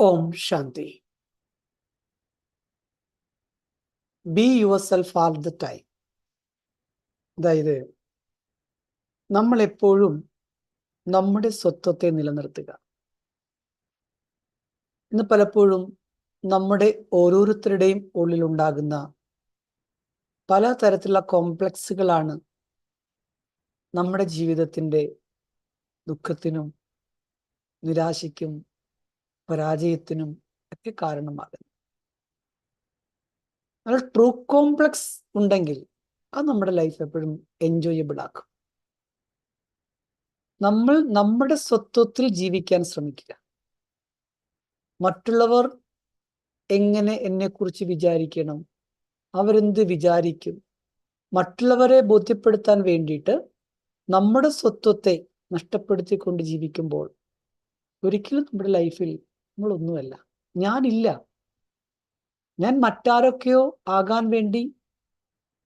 Om Shanti. Be yourself all the time അതായത് നമ്മൾ എപ്പോഴും നമ്മുടെ സ്വത്വത്തെ നിലനിർത്തുക. ഇന്ന് പലപ്പോഴും നമ്മുടെ ഓരോരുത്തരുടെയും ഉള്ളിലുണ്ടാകുന്ന പല തരത്തിലുള്ള കോംപ്ലക്സുകളാണ് നമ്മുടെ ജീവിതത്തിന്റെ ദുഃഖത്തിനും നിരാശയ്ക്കും പരാജയത്തിനും ഒക്കെ കാരണമാകുന്നു. നമ്മൾ ട്രൂ കോംപ്ലക്സ് ഉണ്ടെങ്കിൽ അത് നമ്മുടെ ലൈഫ് എപ്പോഴും എൻജോയബിൾ ആക്കും. നമ്മൾ നമ്മുടെ സ്വത്വത്തിൽ ജീവിക്കാൻ ശ്രമിക്കുക. മറ്റുള്ളവർ എങ്ങനെ എന്നെക്കുറിച്ച് വിചാരിക്കണം? അവരെന്ത് വിചാരിക്കും? മറ്റുള്ളവരെ ബോധ്യപ്പെടുത്താൻ വേണ്ടിയിട്ട് നമ്മുടെ സ്വത്വത്തെ നഷ്ടപ്പെടുത്തിക്കൊണ്ട് ജീവിക്കുമ്പോൾ ഒരിക്കലും നമ്മുടെ ലൈഫിൽ നമ്മളൊന്നുമല്ല. ഞാനില്ല. ഞാൻ മറ്റാരൊക്കെയോ ആകാൻ വേണ്ടി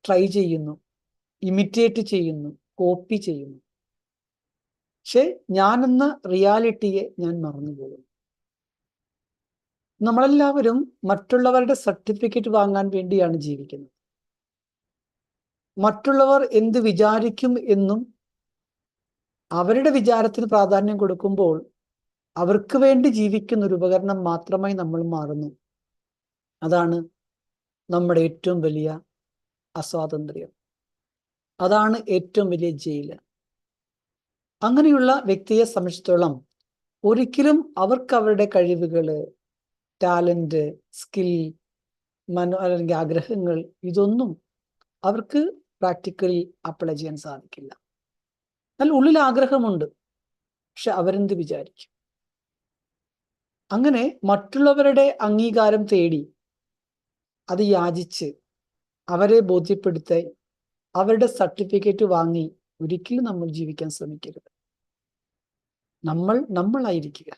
ട്രൈ ചെയ്യുന്നു. ഇമിറ്റേറ്റ് ചെയ്യുന്നു. കോപ്പി ചെയ്യുന്നു. പക്ഷെ ഞാനെന്ന റിയാലിറ്റിയെ ഞാൻ മറന്നുപോകുന്നു. നമ്മളെല്ലാവരും മറ്റുള്ളവരുടെ സർട്ടിഫിക്കറ്റ് വാങ്ങാൻ വേണ്ടിയാണ് ജീവിക്കുന്നത്. മറ്റുള്ളവർ എന്ത് വിചാരിക്കും എന്നും അവരുടെ വിചാരത്തിന് പ്രാധാന്യം കൊടുക്കുമ്പോൾ അവർക്ക് വേണ്ടി ജീവിക്കുന്ന ഒരു ഉപകരണം മാത്രമായി നമ്മൾ മാറുന്നു. അതാണ് നമ്മുടെ ഏറ്റവും വലിയ അസ്വാതന്ത്ര്യം. അതാണ് ഏറ്റവും വലിയ ജയിൽ. അങ്ങനെയുള്ള വ്യക്തിയെ സംബന്ധിച്ചിടത്തോളം ഒരിക്കലും അവർക്ക് അവരുടെ കഴിവുകൾ ടാലന്റ് സ്കിൽ മനോ അല്ലെങ്കിൽ ആഗ്രഹങ്ങൾ ഇതൊന്നും അവർക്ക് പ്രാക്ടിക്കലി അപ്ലൈ ചെയ്യാൻ സാധിക്കില്ല. എന്നാൽ ഉള്ളിൽ ആഗ്രഹമുണ്ട്. പക്ഷെ അവരെന്ത് വിചാരിക്കും? അങ്ങനെ മറ്റുള്ളവരുടെ അംഗീകാരം തേടി അത് യാചിച്ച് അവരെ ബോധ്യപ്പെടുത്തി അവരുടെ സർട്ടിഫിക്കറ്റ് വാങ്ങി ഒരിക്കലും നമ്മൾ ജീവിക്കാൻ ശ്രമിക്കരുത്. നമ്മൾ നമ്മളായിരിക്കുക.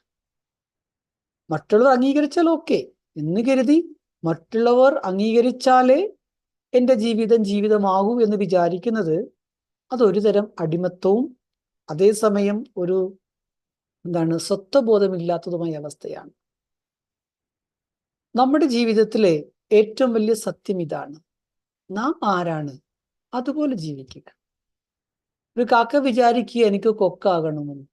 മറ്റുള്ളവർ അംഗീകരിച്ചാൽ ഓക്കെ എന്ന് കരുതി മറ്റുള്ളവർ അംഗീകരിച്ചാലേ എന്റെ ജീവിതം ജീവിതമാകൂ എന്ന് വിചാരിക്കുന്നത് അതൊരു തരം അടിമത്തവും അതേസമയം ഒരു എന്താണ്? സ്വത്വബോധമില്ലാത്തതുമായ അവസ്ഥയാണ്. നമ്മുടെ ജീവിതത്തിലെ ഏറ്റവും വലിയ സത്യം ഇതാണ്. നാം ആരാണ്? അതുപോലെ ജീവിക്കുക. ഒരു കാക്ക വിചാരിക്കുക എനിക്ക് കൊക്കാകണമെന്ന്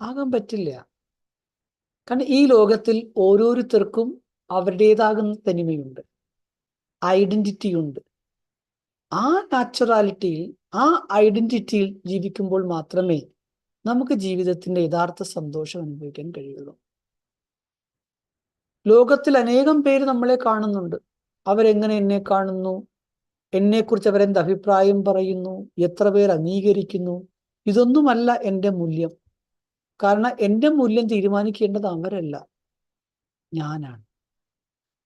ആകാൻ പറ്റില്ല. കാരണം ഈ ലോകത്തിൽ ഓരോരുത്തർക്കും അവരുടേതാകുന്ന തനിമയുണ്ട്. ഐഡന്റിറ്റി ഉണ്ട് ആ നാച്ചുറാലിറ്റിയിൽ ആ ഐഡന്റിറ്റിയിൽ ജീവിക്കുമ്പോൾ മാത്രമേ നമുക്ക് ജീവിതത്തിന്റെ യഥാർത്ഥ സന്തോഷം അനുഭവിക്കാൻ കഴിയുള്ളൂ. ലോകത്തിൽ അനേകം പേര് നമ്മളെ കാണുന്നുണ്ട്. അവരെങ്ങനെ എന്നെ കാണുന്നു? എന്നെക്കുറിച്ച് അവരെന്ത് അഭിപ്രായം പറയുന്നു? എത്ര പേർ അംഗീകരിക്കുന്നു? ഇതൊന്നുമല്ല എന്റെ മൂല്യം. കാരണം എന്റെ മൂല്യം തീരുമാനിക്കേണ്ടത് അവരല്ല. ഞാനാണ്.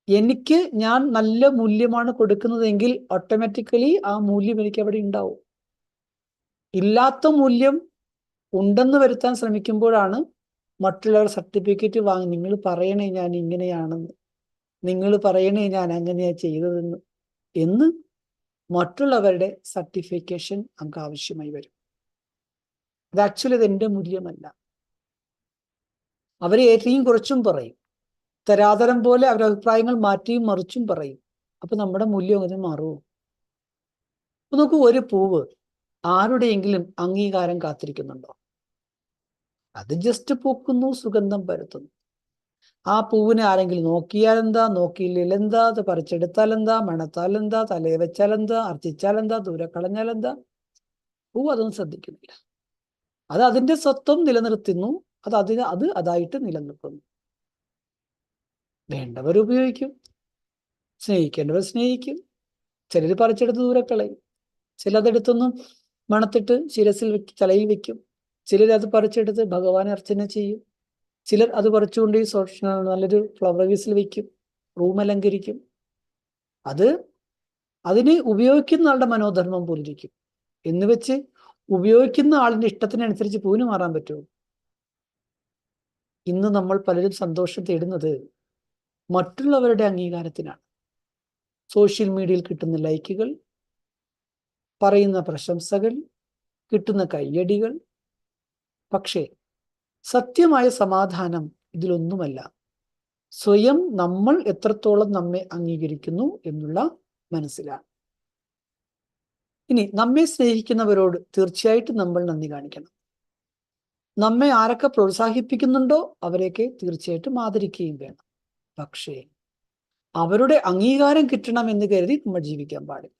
എനിക്ക് ഞാൻ നല്ല മൂല്യമാണ് കൊടുക്കുന്നതെങ്കിൽ ഓട്ടോമാറ്റിക്കലി ആ മൂല്യം എനിക്ക് അവിടെ ഉണ്ടാവും. ഇല്ലാത്ത മൂല്യം ഉണ്ടെന്ന് വരുത്താൻ ശ്രമിക്കുമ്പോഴാണ് മറ്റുള്ളവർ സർട്ടിഫിക്കറ്റ് വാങ്ങി നിങ്ങൾ പറയണേ ഞാൻ ഇങ്ങനെയാണെന്ന്. നിങ്ങൾ പറയണേ ഞാൻ അങ്ങനെയാ ചെയ്തതെന്ന് എന്ന് മറ്റുള്ളവരുടെ സർട്ടിഫിക്കേഷൻ നമുക്ക് ആവശ്യമായി വരും. അത് ആക്ച്വലി ഇത് എന്റെ മൂല്യമല്ല. അവരെ ഏറ്റവും കുറച്ചും പറയും. തരാതരം പോലെ അവരുടെ അഭിപ്രായങ്ങൾ മാറ്റിയും മറിച്ചും പറയും. അപ്പൊ നമ്മുടെ മൂല്യം അങ്ങനെ മാറുമോ അപ്പൊ നോക്കൂ ഒരു പൂവ് ആരുടെയെങ്കിലും അംഗീകാരം കാത്തിരിക്കുന്നുണ്ടോ? അത് ജസ്റ്റ് പൂക്കുന്നു സുഗന്ധം പരത്തുന്നു. ആ പൂവിനെ ആരെങ്കിലും നോക്കിയാൽ എന്താ? നോക്കിയില്ലെങ്കിൽ എന്താ? അത് പറിച്ചെടുത്താൽ എന്താ? മണത്താൽ എന്താ? തലയെ വെച്ചാൽ എന്താ? അർച്ചിച്ചാൽ എന്താ? ദൂരെ കളഞ്ഞാൽ എന്താ? പൂ അതൊന്നും ശ്രദ്ധിക്കുന്നില്ല. അത് അതിന്റെ സ്വത്വം നിലനിർത്തുന്നു. അത് അതിന് അത് അതായിട്ട് നിലനിൽക്കുന്നു. വേണ്ടവർ ഉപയോഗിക്കും. സ്നേഹിക്കേണ്ടവർ സ്നേഹിക്കും. ചിലര് പറിച്ചെടുത്ത് ദൂരെ കളയും. ചിലതെടുത്തൊന്നും മണത്തിട്ട് ശിരസിൽ തലയിൽ വെക്കും. ചിലർ അത് പറിച്ചെടുത്ത് ഭഗവാനെ അർച്ചന ചെയ്യും. ചിലർ അത് പറിച്ചുകൊണ്ട് ഈ നല്ലൊരു ഫ്ലവർ വീസിൽ വയ്ക്കും റൂം അലങ്കരിക്കും. അത് അതിന് ഉപയോഗിക്കുന്ന ആളുടെ മനോധർമ്മം പോലിരിക്കും. എന്ന് വെച്ച് ഉപയോഗിക്കുന്ന ആളിന്റെ ഇഷ്ടത്തിനനുസരിച്ച് പൂവിന് മാറാൻ പറ്റുമോ? ഇന്ന് നമ്മൾ പലരും സന്തോഷം തേടുന്നത് മറ്റുള്ളവരുടെ അംഗീകാരത്തിനാണ്. സോഷ്യൽ മീഡിയയിൽ കിട്ടുന്ന ലൈക്കുകൾ പറയുന്ന പ്രശംസകൾ കിട്ടുന്ന കയ്യടികൾ പക്ഷേ സത്യമായ സമാധാനം ഇതിലൊന്നുമല്ല. സ്വയം നമ്മൾ എത്രത്തോളം നമ്മെ അംഗീകരിക്കുന്നു എന്നുള്ള മനസ്സിലാണ്. ഇനി നമ്മെ സ്നേഹിക്കുന്നവരോട് തീർച്ചയായിട്ടും നമ്മൾ നന്ദി കാണിക്കണം. നമ്മെ ആരൊക്കെ പ്രോത്സാഹിപ്പിക്കുന്നുണ്ടോ അവരെയൊക്കെ തീർച്ചയായിട്ടും ആദരിക്കുകയും വേണം. പക്ഷേ അവരുടെ അംഗീകാരം കിട്ടണം എന്ന് കരുതി നമ്മൾ ജീവിക്കാൻ പാടില്ല.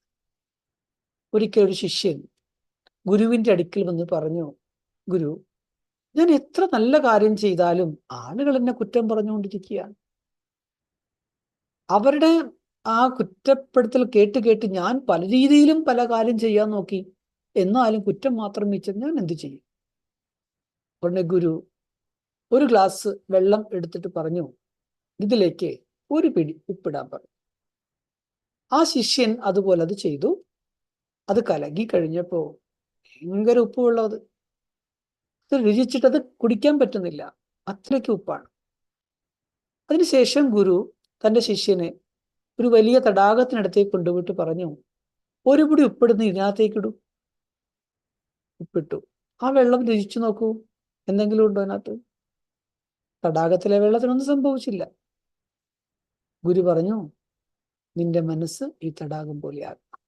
ഒരിക്കൽ ഒരു ശിഷ്യൻ ഗുരുവിന്റെ അടുക്കൽ വന്ന് പറഞ്ഞു ഗുരു ഞാൻ എത്ര നല്ല കാര്യം ചെയ്താലും ആളുകൾ എന്നെ കുറ്റം പറഞ്ഞുകൊണ്ടിരിക്കുകയാണ്. അവരുടെ ആ കുറ്റപ്പെടുത്തൽ കേട്ട് കേട്ട് ഞാൻ പല രീതിയിലും പല കാര്യം ചെയ്യാൻ നോക്കി. എന്നാലും കുറ്റം മാത്രം വെച്ച് ഞാൻ എന്ത് ചെയ്യും? ഉടനെ ഗുരു ഒരു ഗ്ലാസ് വെള്ളം എടുത്തിട്ട് പറഞ്ഞു ഇതിലേക്ക് ഒരു പിടി ഉപ്പിടാൻ പറഞ്ഞു ആ ശിഷ്യൻ അതുപോലെ അത് ചെയ്തു. അത് കലകി കഴിഞ്ഞപ്പോ ഭയങ്കര ഉപ്പുള്ളത് രുചിച്ചിട്ട് അത് കുടിക്കാൻ പറ്റുന്നില്ല. അത്രയ്ക്ക് ഉപ്പാണ്. അതിനുശേഷം ഗുരു തന്റെ ശിഷ്യനെ ഒരു വലിയ തടാകത്തിനടുത്തേക്ക് കൊണ്ടുപോയിട്ട് പറഞ്ഞു ഒരു പിടി ഉപ്പിടുന്ന ഇതിനകത്തേക്കിടൂ ഉപ്പിട്ടു. ആ വെള്ളം രുചിച്ചു നോക്കൂ. എന്തെങ്കിലും ഉണ്ടോ അതിനകത്ത് തടാകത്തിലെ വെള്ളത്തിനൊന്നും സംഭവിച്ചില്ല. ഗുരു പറഞ്ഞു നിന്റെ മനസ്സ് ഈ തടാകം പോലെയാകും.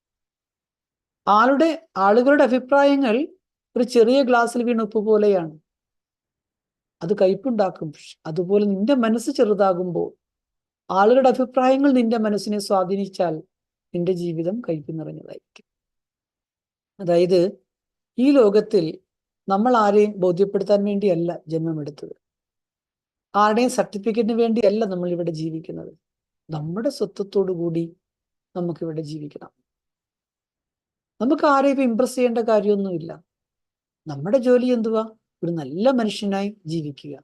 ആളുടെ ആളുകളുടെ അഭിപ്രായങ്ങൾ ഒരു ചെറിയ ഗ്ലാസ്സിൽ വീണ ഉപ്പ് പോലെയാണ്. അത് കയ്പുണ്ടാക്കും. അതുപോലെ നിന്റെ മനസ്സ് ചെറുതാകുമ്പോൾ ആളുകളുടെ അഭിപ്രായങ്ങൾ നിന്റെ മനസ്സിനെ സ്വാധീനിച്ചാൽ നിന്റെ ജീവിതം കയ്പ് നിറഞ്ഞതായിരിക്കും. അതായത് ഈ ലോകത്തിൽ നമ്മൾ ആരെയും ബോധ്യപ്പെടുത്താൻ വേണ്ടിയല്ല ജന്മമെടുത്തത് ആരുടെയും സർട്ടിഫിക്കറ്റിന് വേണ്ടിയല്ല നമ്മൾ ഇവിടെ ജീവിക്കുന്നത്. നമ്മുടെ സ്വത്വത്തോടു കൂടി നമുക്കിവിടെ ജീവിക്കണം. നമുക്ക് ആരെയും ഇമ്പ്രസ് ചെയ്യേണ്ട കാര്യമൊന്നുമില്ല. നമ്മുടെ ജോലി എന്തുവാ? ഒരു നല്ല മനുഷ്യനായി ജീവിക്കുക.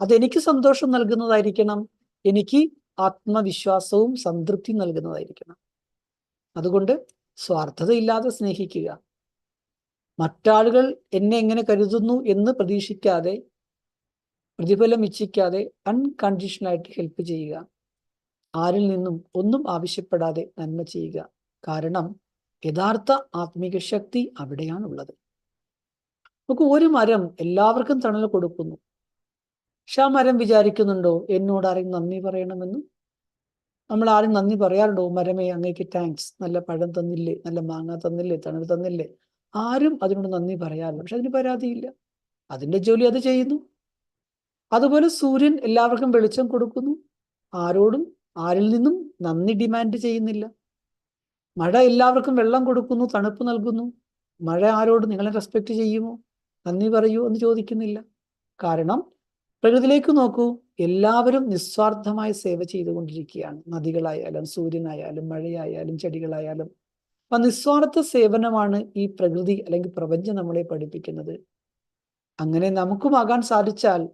അതെനിക്ക് സന്തോഷം നൽകുന്നതായിരിക്കണം. എനിക്ക് ആത്മവിശ്വാസവും സംതൃപ്തി നൽകുന്നതായിരിക്കണം. അതുകൊണ്ട് സ്വാർത്ഥതയില്ലാതെ സ്നേഹിക്കുക. മറ്റാളുകൾ എന്നെ എങ്ങനെ കരുതുന്നു എന്ന് പ്രതീക്ഷിക്കാതെ പ്രതിഫലം ഇച്ഛിക്കാതെ അൺകണ്ടീഷണലായിട്ട് ഹെൽപ്പ് ചെയ്യുക. ആരിൽ നിന്നും ഒന്നും ആവശ്യപ്പെടാതെ നന്മ ചെയ്യുക. കാരണം യഥാർത്ഥ ആത്മീക ശക്തി അവിടെയാണുള്ളത്. നമുക്ക് ഒരു മരം എല്ലാവർക്കും തണൽ കൊടുക്കുന്നു. പക്ഷെ ആ മരം വിചാരിക്കുന്നുണ്ടോ എന്നോട് ആരെയും നന്ദി പറയണമെന്നും? നമ്മൾ ആരും നന്ദി പറയാറുണ്ടോ? മരമേ അങ്ങേക്ക് താങ്ക്സ് നല്ല പഴം തന്നില്ലേ? നല്ല മാങ്ങ തന്നില്ലേ? തണൽ തന്നില്ലേ? ആരും അതിനോട് നന്ദി പറയാറില്ല. പക്ഷെ അതിന് പരാതിയില്ല. അതിന്റെ ജോലി അത് ചെയ്യുന്നു. അതുപോലെ സൂര്യൻ എല്ലാവർക്കും വെളിച്ചം കൊടുക്കുന്നു. ആരോടും ആരിൽ നിന്നും നന്ദി ഡിമാൻഡ് ചെയ്യുന്നില്ല. മഴ എല്ലാവർക്കും വെള്ളം കൊടുക്കുന്നു തണുപ്പ് നൽകുന്നു. മഴ ആരോട് നിങ്ങളെ റെസ്പെക്ട് ചെയ്യുമോ? നന്ദി പറയൂ എന്ന് ചോദിക്കുന്നില്ല. കാരണം പ്രകൃതിയിലേക്ക് നോക്കൂ. എല്ലാവരും നിസ്വാർത്ഥമായി സേവ ചെയ്തുകൊണ്ടിരിക്കുകയാണ്. നദികളായാലും സൂര്യനായാലും മഴയായാലും ചെടികളായാലും. അപ്പൊ നിസ്വാർത്ഥ സേവനമാണ് ഈ പ്രകൃതി അല്ലെങ്കിൽ പ്രപഞ്ചം നമ്മളെ പഠിപ്പിക്കുന്നത്. അങ്ങനെ നമുക്കുമാകാൻ സാധിച്ചാൽ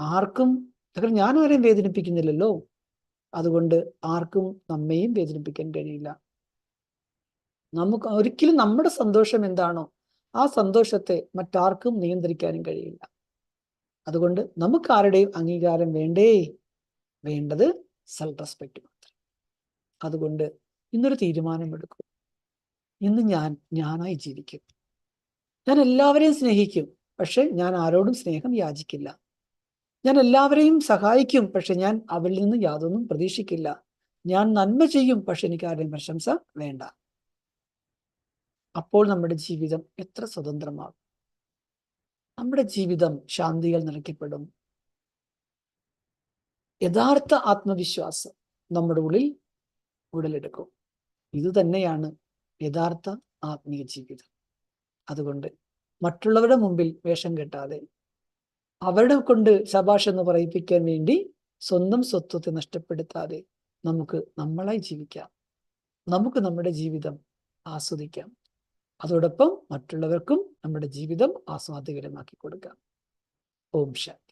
ആർക്കും ഞാൻ ആരെയും വേദനിപ്പിക്കുന്നില്ലല്ലോ. അതുകൊണ്ട് ആർക്കും നമ്മയും വേദനിപ്പിക്കാൻ കഴിയില്ല. നമുക്ക് ഒരിക്കലും നമ്മുടെ സന്തോഷം എന്താണോ ആ സന്തോഷത്തെ മറ്റാർക്കും നിയന്ത്രിക്കാനും കഴിയില്ല. അതുകൊണ്ട് നമുക്ക് ആരുടെയും അംഗീകാരം വേണ്ടേ? വേണ്ടത് സെൽഫ് റെസ്പെക്റ്റ് മാത്രം. അതുകൊണ്ട് ഇന്നൊരു തീരുമാനമെടുക്കും ഇന്ന് ഞാൻ ഞാനായി ജീവിക്കും. ഞാൻ എല്ലാവരെയും സ്നേഹിക്കും പക്ഷെ ഞാൻ ആരോടും സ്നേഹം യാചിക്കില്ല. ഞാൻ എല്ലാവരെയും സഹായിക്കും പക്ഷെ ഞാൻ അവരിൽ നിന്ന് യാതൊന്നും പ്രതീക്ഷിക്കില്ല. ഞാൻ നന്മ ചെയ്യും പക്ഷെ എനിക്ക് ആരുടെയും പ്രശംസ വേണ്ട. അപ്പോൾ നമ്മുടെ ജീവിതം എത്ര സ്വതന്ത്രമാകും? നമ്മുടെ ജീവിതം ശാന്തികൾ നിറയ്ക്കപ്പെടും. യഥാർത്ഥ ആത്മവിശ്വാസം നമ്മുടെ ഉള്ളിൽ ഉടലെടുക്കും. ഇത് തന്നെയാണ് യഥാർത്ഥ ആത്മീയ ജീവിതം. അതുകൊണ്ട് മറ്റുള്ളവരുടെ മുമ്പിൽ വേഷം കെട്ടാതെ അവരുടെ കൊണ്ട് ശബാഷ് എന്ന് പറയിപ്പിക്കാൻ വേണ്ടി സ്വന്തം സ്വത്വത്തെ നഷ്ടപ്പെടുത്താതെ നമുക്ക് നമ്മളായി ജീവിക്കാം. നമുക്ക് നമ്മുടെ ജീവിതം ആസ്വദിക്കാം. അതോടൊപ്പം മറ്റുള്ളവർക്കും നമ്മുടെ ജീവിതം ആസ്വാദ്യകരമാക്കി കൊടുക്കാം. ഓം ശാന്തി.